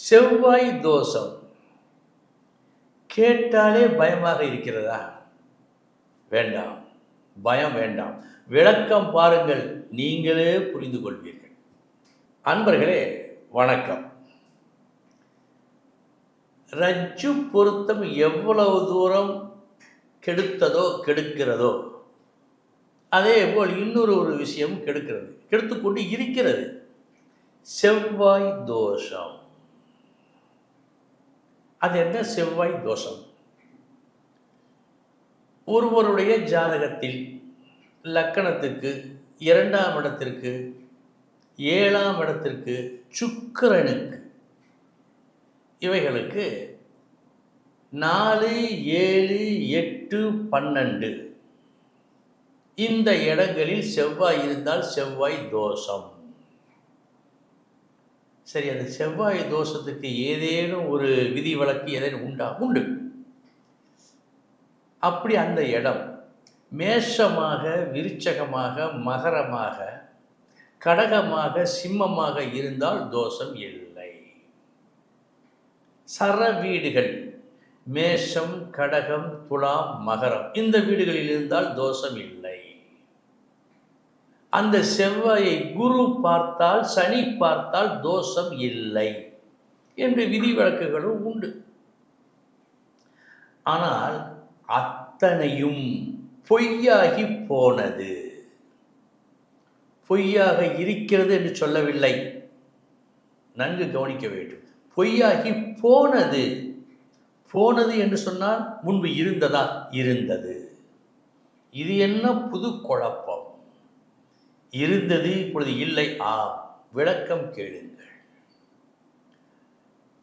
செவ்வாய் தோஷம். கேட்டாலே பயமாக இருக்கிறதா? வேண்டாம். பயம் வேண்டாம். விளக்கம் பாருங்கள். நீங்களே புரிந்து கொள்வீர்கள் அன்பர்களே வணக்கம். ரஜ்ஜு பொருத்தம் எவ்வளவு தூரம் கெடுத்ததோ கெடுக்கிறதோ அதே போல் இன்னொரு ஒரு விஷயம் கெடுக்கிறது. கெடுத்துக்கொண்டு இருக்கிறது. செவ்வாய் தோஷம். அது என்ன? செவ்வாய் தோஷம். ஒருவருடைய ஜாதகத்தில் லக்கணத்துக்கு இரண்டாம் இடத்திற்கு ஏழாம் இடத்திற்கு சுக்கரனுக்கு இவைகளுக்கு நாலு ஏழு எட்டு பன்னெண்டு. இந்த இடங்களில் செவ்வாய் இருந்தால் செவ்வாய் தோஷம். சரி அந்த செவ்வாய் தோஷத்துக்கு ஏதேனும் ஒரு விதி வழக்கு ஏதேனும் உண்டா? உண்டு. அப்படி அந்த இடம் மேஷமாக விருச்சகமாக மகரமாக கடகமாக சிம்மமாக இருந்தால் தோஷம் இல்லை. சர வீடுகள் மேஷம் கடகம் துலாம் மகரம் இந்த வீடுகளில் இருந்தால் தோஷம் இல்லை. அந்த செவ்வாயை குரு பார்த்தால் சனி பார்த்தால் தோஷம் இல்லை என்று விதி வழக்குகளும் உண்டு. ஆனால் அத்தனையும் பொய்யாகி போனது. பொய்யாக இருக்கிறது என்று சொல்லவில்லை. நன்கு கவனிக்க வேண்டும். பொய்யாகி போனது. போனது என்று சொன்னால் முன்பு இருந்ததா? இருந்தது. இது என்ன புது குழப்பம்? இருந்தது இப்பொழுது இல்லை. ஆ விளக்கம் கேளுங்கள்.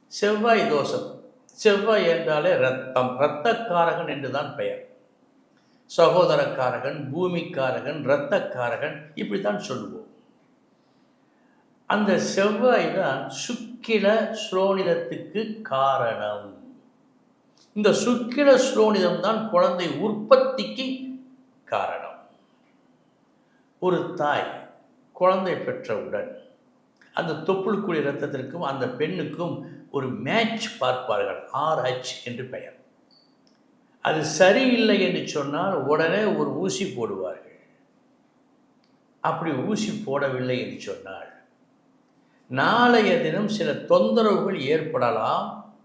செவ்வாய் தோஷம். செவ்வாய் என்றாலே ரத்தம் இரத்தக்காரகன் என்றுதான் பெயர். சகோதரக்காரகன் பூமிக்காரகன் இரத்தக்காரகன் இப்படித்தான் சொல்லுவோம். அந்த செவ்வாய் தான் சுக்கில ஸ்ரோனிதத்துக்கு காரணம். இந்த சுக்கில ஸ்ரோனிதம் தான் குழந்தை உற்பத்திக்கு காரணம். ஒரு தாய் குழந்தை பெற்றவுடன் அந்த தொப்புளுக்குரிய ரத்தத்திற்கும் அந்த பெண்ணுக்கும் ஒரு மேட்ச் பார்ப்பார்கள். ஆர்ஹெச் என்று பெயர். அது சரியில்லை என்று சொன்னால் உடனே ஒரு ஊசி போடுவார்கள். அப்படி ஊசி போடவில்லை என்று சொன்னால் நாளைய தினம் சில தொந்தரவுகள் ஏற்படலாம்.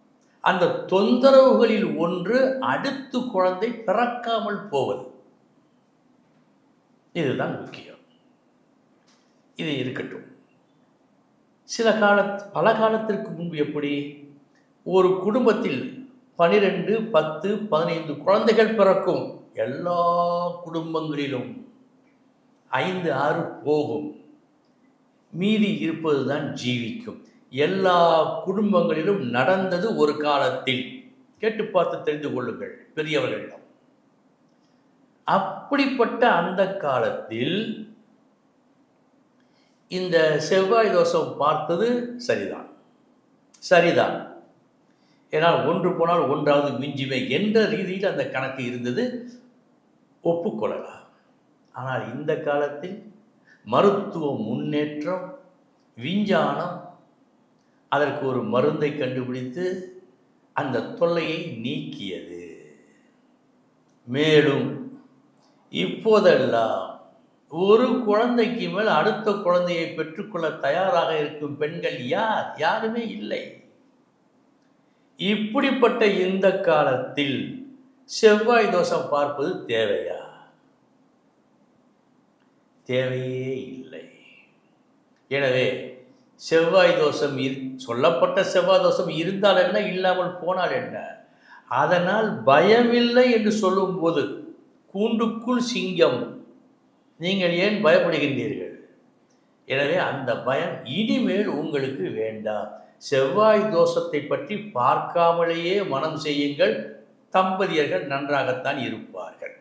அந்த தொந்தரவுகளில் ஒன்று அடுத்து குழந்தை பிறக்காமல் போவது. இதுதான் முக்கியம். இது இருக்கட்டும். சில கால பல காலத்திற்கு முன்பு எப்படி? ஒரு குடும்பத்தில் பனிரெண்டு பத்து பதினைந்து குழந்தைகள் பிறக்கும். எல்லா குடும்பங்களிலும் ஐந்து ஆறு போகும். மீதி இருப்பது தான் ஜீவிக்கும். எல்லா குடும்பங்களிலும் நடந்தது ஒரு காலத்தில். கேட்டு பார்த்து தெரிந்து கொள்ளுங்கள் பெரியவர்களிடம் அப்படிப்பட்ட அந்த காலத்தில் இந்த செவ்வாய் தோஷம் பார்த்தது சரிதான். சரிதான். ஏன்னால் ஒன்று போனால் ஒன்றாவது மிஞ்சுமே என்ற ரீதியில் அந்த கணக்கு இருந்தது. ஒப்புக்கொள்ளலாம். ஆனால் இந்த காலத்தில் மருத்துவ முன்னேற்றம் விஞ்ஞானம் அதற்கு ஒரு மருந்தை கண்டுபிடித்து அந்த தொல்லையை நீக்கியது. மேலும் இப்போதெல்லாம் ஒரு குழந்தைக்கு மேல் அடுத்த குழந்தையை பெற்றுக்கொள்ள தயாராக இருக்கும் பெண்கள் யார்? யாருமே இல்லை. இப்படிப்பட்ட இந்த காலத்தில் செவ்வாய் தோஷம் பார்ப்பது தேவையா? தேவையே இல்லை. எனவே செவ்வாய் தோஷம் இரு சொல்லப்பட்ட செவ்வாய் தோஷம் இருந்தால் என்ன இல்லாமல் போனால் என்ன? அதனால் பயமில்லை என்று சொல்லும்போது கூண்டுக்குள் சிங்கம். நீங்கள் ஏன் பயப்படுகின்றீர்கள்? எனவே அந்த பயம் இனிமேல் உங்களுக்கு வேண்டாம். செவ்வாய் தோஷத்தை பற்றி பார்க்காமலேயே மனம் செய்யுங்கள். தம்பதியர்கள் நன்றாகத்தான் இருப்பார்கள்.